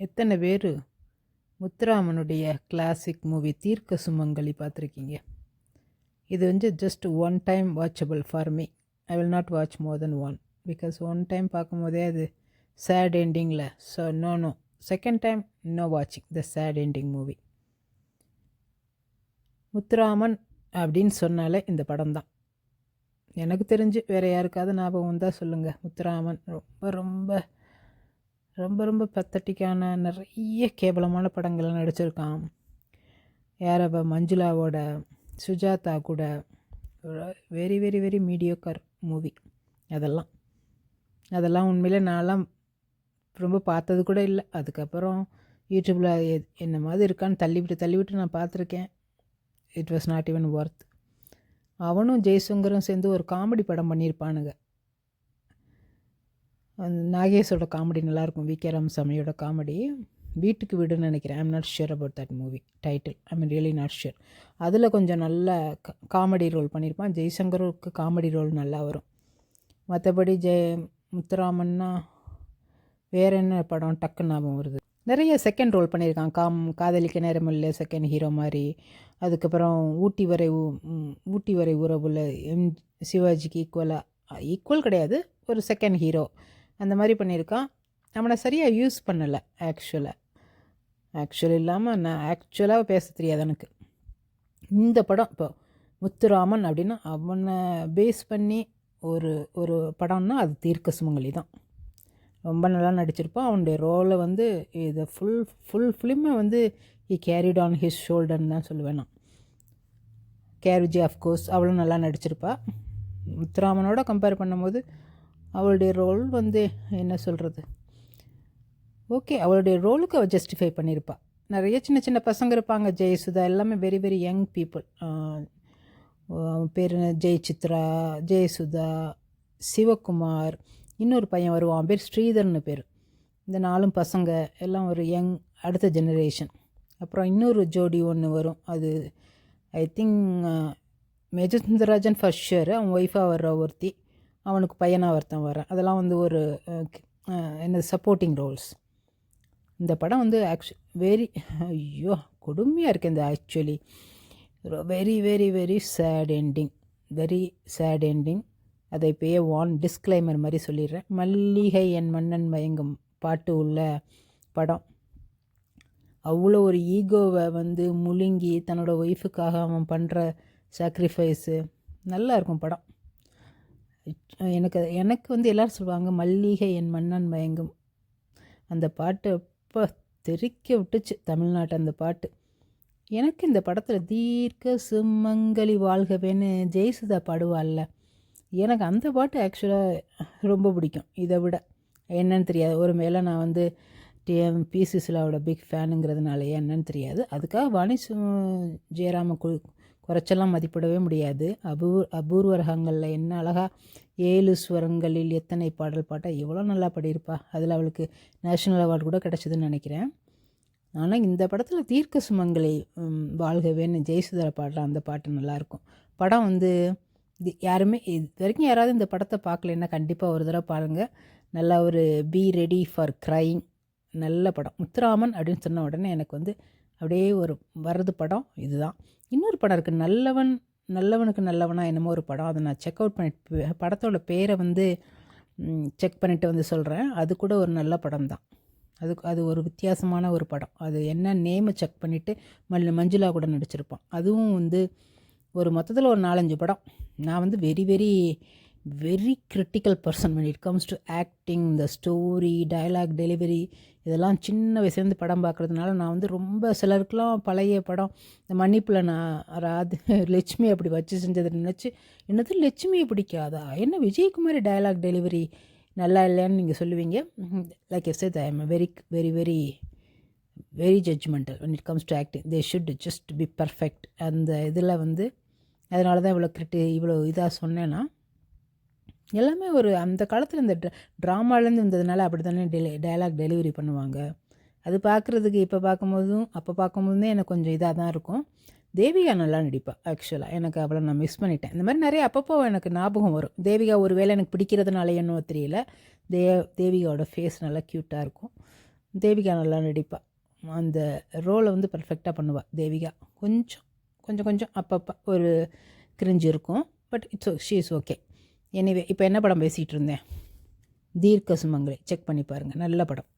எத்தனை பேர் முத்துராமனுடைய classic movie தீர்க்க சுமங்கலி பார்த்துருக்கீங்க? இது வந்து just one time watchable for me I will not watch more then one because one time பார்க்கும்போதே அது sad எண்டிங்கில் so no no second time no வாட்சிங் the sad ending movie Muthuraman அப்படின்னு சொன்னாலே இந்த படம் தான். எனக்கு தெரிஞ்சு வேறு யாருக்காவது ஞாபகம் வந்தால் சொல்லுங்கள் முத்துராமன் ரொம்ப ரொம்ப ரொம்ப ரொம்ப பத்தட்டிக்கான நிறைய கேவலமான படங்கள்லாம் நடிச்சிருக்கான். யார் மஞ்சுளாவோட சுஜாதா கூட very very very mediocre movie அதெல்லாம். அதெல்லாம் உண்மையிலே நான்லாம் ரொம்ப பார்த்தது கூட இல்லை. அதுக்கப்புறம் யூடியூப்பில் என்ன மாதிரி இருக்கான்னு தள்ளிவிட்டு தள்ளிவிட்டு நான் பார்த்துருக்கேன். It was not even worth அவனும் ஜெய்சங்கரும் சேர்ந்து ஒரு காமெடி படம் பண்ணியிருப்பானுங்க. நாகேஷோட காமெடி நல்லாயிருக்கும். வி கே ராமசாமியோட காமெடி. வீட்டுக்கு வீடுன்னு நினைக்கிறேன். I'm not sure about that movie title I mean really not sure அதில் கொஞ்சம் நல்ல காமெடி ரோல் பண்ணியிருப்பான். ஜெய்சங்கருக்கு காமெடி ரோல் நல்லா வரும். மற்றபடி ஜெய முத்துராமன்னா வேறு என்ன படம் டக்குன்னு ஞாபகம் வருது? நிறைய செகண்ட் ரோல் பண்ணியிருக்கான். காம் காதலிக்க நேரம் இல்லை செகண்ட் ஹீரோ மாதிரி. அதுக்கப்புறம் ஊட்டி வரை ஊட்டி வரை உறவுல எம் சிவாஜிக்கு ஈக்குவலாக ஈக்குவல் கிடையாது. ஒரு செகண்ட் ஹீரோ அந்த மாதிரி பண்ணியிருக்கான் நம்மளை சரியாக யூஸ் பண்ணலை ஆக்சுவலாக ஆக்சுவல் இல்லாமல் நான் ஆக்சுவலாக பேச தெரியாது எனக்கு. இந்த படம் இப்போ முத்துராமன் அப்படின்னா அவனை பேஸ் பண்ணி ஒரு ஒரு படம்னா அது தீர்க்க சுமங்கலி தான். ரொம்ப நல்லா நடிச்சிருப்பான் அவனுடைய ரோலை வந்து இதை ஃபுல் ஃபுல் ஃபிலிமை வந்து இ கேரிட் ஆன் ஹிஸ் ஷோல்டர்னு தான் சொல்லுவேன் நான். கேரிஜி அஃப்கோர்ஸ் அவளும் நல்லா நடிச்சிருப்பா. முத்துராமனோட கம்பேர் பண்ணும்போது அவளுடைய ரோல் வந்து என்ன சொல்கிறது ஓகே அவளுடைய ரோலுக்கு அவள் ஜஸ்டிஃபை பண்ணியிருப்பாள் நிறைய சின்ன சின்ன பசங்க இருப்பாங்க. ஜெயசுதா எல்லாமே வெரி வெரி யங் பீப்புள் அவன் பேர் ஜெய் சித்ரா ஜெயசுதா சிவகுமார் இன்னொரு பையன் வருவான். பேர் ஸ்ரீதர்னு பேர். இந்த நாலும் பசங்க எல்லாம் ஒரு யங் அடுத்த ஜெனரேஷன் அப்புறம் இன்னொரு ஜோடி ஒன்று வரும். அது I think major Sundararajan first share அவன் ஒய்ஃபாக வர்ற ஒருத்தி. அவனுக்கு பையனாக ஒருத்தன் வரேன் அதெல்லாம் வந்து ஒரு என்னது சப்போர்ட்டிங் ரோல்ஸ் இந்த படம் வந்து ஆக்சு வெரி ஐயோ கொடுமையாக இருக்குது இந்த actually very very very sad ending very sad ending அதை இப்போயே வான் டிஸ்க்ளைமர் மாதிரி சொல்லிடுறேன். மல்லிகை என் மன்னன் மயங்கும் பாட்டு உள்ள படம். அவ்வளோ ஒரு ஈகோவை வந்து முழுங்கி தன்னோட ஒய்ஃபுக்காக அவன் பண்ணுற சாக்ரிஃபைஸு நல்லா இருக்கும் படம். எனக்கு எனக்கு வந்து எல்லோரும் சொல்லுவாங்க மல்லிகை என் மன்னன் மயங்கும். அந்த பாட்டு அப்போ தெறிக்க விட்டுச்சு தமிழ்நாட்டு அந்த பாட்டு. எனக்கு இந்த படத்தில் தீர்க்க சுமங்கலி வாழ்கவேன்னு ஜெயசுதா பாடுவாள்ல. எனக்கு அந்த பாட்டு ஆக்சுவலாக ரொம்ப பிடிக்கும் இதை விட. என்னன்னு தெரியாது. ஒரு மேலே நான் வந்து டிஎம் பி சுசிலாவோட பிக் ஃபேனுங்கிறதுனால என்னன்னு தெரியாது. அதுக்காக வாணி ஜெயராம கு குறைச்செல்லாம் மதிப்பிடவே முடியாது. அபூர் அபூர்வ ரகங்களில் என்ன அழகாக ஏழு ஸ்வரங்களில் எத்தனை பாடல் பாட்டா எவ்வளோ நல்லா பாடியிருப்பா. அதில் அவளுக்கு நேஷ்னல் அவார்டு கூட கிடச்சிதுன்னு நினைக்கிறேன். ஆனால் இந்த படத்தில் தீர்க்க சுமங்கலை வாழ்கவேன்னு ஜெயசுதரா பாடுற அந்த பாட்டு நல்லாயிருக்கும் படம் வந்து இது யாருமே இது வரைக்கும் யாராவது இந்த படத்தை பார்க்கலன்னா கண்டிப்பாக ஒரு தடவை பாருங்கள் நல்லா ஒரு பி ரெடி ஃபார் க்ரைங் நல்ல படம். முத்துராமன் அப்படின்னு சொன்ன உடனே எனக்கு வந்து அப்படியே ஒரு வர்றது படம் இதுதான். இன்னொரு படம் இருக்குது நல்லவன் நல்லவனுக்கு நல்லவனா என்னமோ ஒரு படம். அதை நான் செக் அவுட் பண்ணிட்டு படத்தோட பேரை வந்து செக் பண்ணிவிட்டு வந்து சொல்கிறேன் அது கூட ஒரு நல்ல படம் தான் அது அது ஒரு வித்தியாசமான ஒரு படம். அது என்ன நேமை செக் பண்ணிவிட்டு மல் மஞ்சுளா கூட நடிச்சிருப்பான். அதுவும் வந்து ஒரு மொத்தத்தில் ஒரு நாலஞ்சு படம். நான் வந்து very very very critical person when it comes to acting இந்த ஸ்டோரி டைலாக் டெலிவரி இதெல்லாம் சின்ன வயசுலேருந்து படம் பார்க்குறதுனால நான் வந்து ரொம்ப சிலருக்கெலாம் பழைய படம் இந்த மன்னிப்பில் நான் ராது லட்சுமி அப்படி வச்சு செஞ்சதை நினச்சி என்னது லட்சுமியை பிடிக்காதா? என்ன விஜயகுமாரி டைலாக் டெலிவரி நல்லா இல்லைன்னு நீங்கள் சொல்லுவீங்க. Like yes I am very very very very judgmental when it comes to acting they should just be perfect அந்த இதில் வந்து அதனால தான் இவ்வளோ கிரிட்டி இவ்வளோ இதாக சொன்னேன்னா எல்லாமே ஒரு அந்த காலத்தில் இந்த ட்ராமாலேருந்து இருந்ததுனால அப்படி தானே டெலி டைலாக் டெலிவரி பண்ணுவாங்க. அது பார்க்குறதுக்கு இப்போ பார்க்கும்போதும் அப்போ பார்க்கும்போதும் எனக்கு கொஞ்சம் இதாக தான் இருக்கும். தேவிகா நல்லா நடிப்பாள் ஆக்சுவலாக எனக்கு அவ்வளோ நான் மிஸ் பண்ணிட்டேன். இந்த மாதிரி நிறைய அப்பப்போ எனக்கு ஞாபகம் வரும். தேவிகா ஒரு வேளை எனக்கு பிடிக்கிறதுனால என்னவோ தெரியல. தே தேவிகாவோட ஃபேஸ் நல்லா க்யூட்டாக இருக்கும். தேவிகா நல்லா நடிப்பாள் அந்த ரோலை வந்து பர்ஃபெக்டாக பண்ணுவாள் தேவிகா. கொஞ்சம் கொஞ்சம் கொஞ்சம் அப்பப்போ ஒரு கிரிஞ்சு இருக்கும். But it's she is okay anyway இப்போ என்ன படம் பேசிகிட்டு இருந்தேன்? தீர்க்க சுமங்கலி. செக் பண்ணி பாருங்கள் நல்ல படம்.